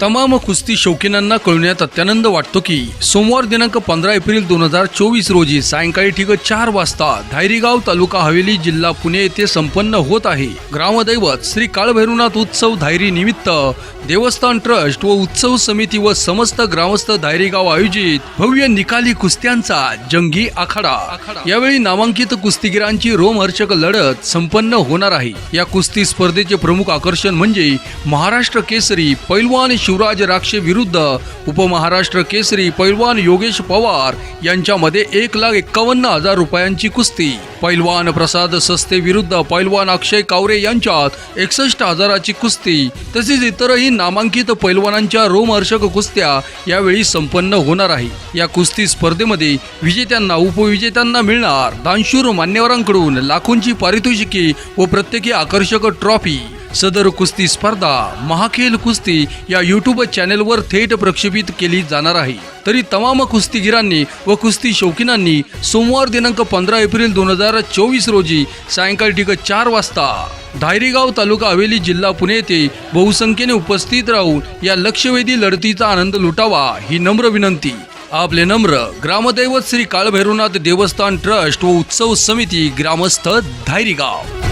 तमाम कुस्ती शौकीनांना कळवण्यात अत्यानंद वाटतो की सोमवार दिनांक पंधरा एप्रिल दोन हजार चोवीस रोजी सायंकाळी ठीक चार वाजता धायरीगाव तालुका हवेली जिल्हा पुणे येथे संपन्न होत आहे. ग्रामदैवत श्री काळभैरवनाथ उत्सव धायरी निमित्त देवस्थान ट्रस्ट व उत्सव समिती व समस्त ग्रामस्थ धायरीगाव आयोजित भव्य निकाली कुस्त्यांचा जंगी आखाडा. यावेळी नामांकित कुस्तीगिरांची रोमहर्षक लढत संपन्न होणार आहे. या कुस्ती स्पर्धेचे प्रमुख आकर्षण म्हणजे महाराष्ट्र केसरी पैलवान शिवराज राक्षे विरुद्ध उपमहाराष्ट्र केसरी पैलवान योगेश पवार यांच्यामध्ये एक लाख एक्कावन्न हजार रुपयांची कुस्ती. पैलवान प्रसाद सस्ते विरुद्ध पैलवान अक्षय कावरे यांच्यात एकसष्ट हजाराची कुस्ती. तसेच इतरही नामांकित पैलवानांच्या रोमहर्षक कुस्त्या यावेळी संपन्न होणार आहे. या कुस्ती स्पर्धेमध्ये विजेत्यांना उपविजेत्यांना मिळणार दानशूर मान्यवरांकडून लाखोंची पारितोषिके व प्रत्येकी आकर्षक ट्रॉफी. सदर कुस्ती स्पर्धा महाखेल कुस्ती या युट्यूब चॅनेलवर थेट प्रक्षेपित केली जाणार आहे. तरी तमाम कुस्तीगिरांनी व कुस्ती शौकीनांनी सोमवार दिनांक पंधरा एप्रिल दोन हजार चोवीस रोजी सायंकाळी ठीक चार वाजता धायरीगाव तालुका हवेली जिल्हा पुणे येथे बहुसंख्येने उपस्थित राहून या लक्षवेधी लढतीचा आनंद लुटावा ही नम्र विनंती. आपले नम्र ग्रामदैवत श्री काळभैरवनाथ देवस्थान ट्रस्ट व उत्सव समिती ग्रामस्थ धायरीगाव.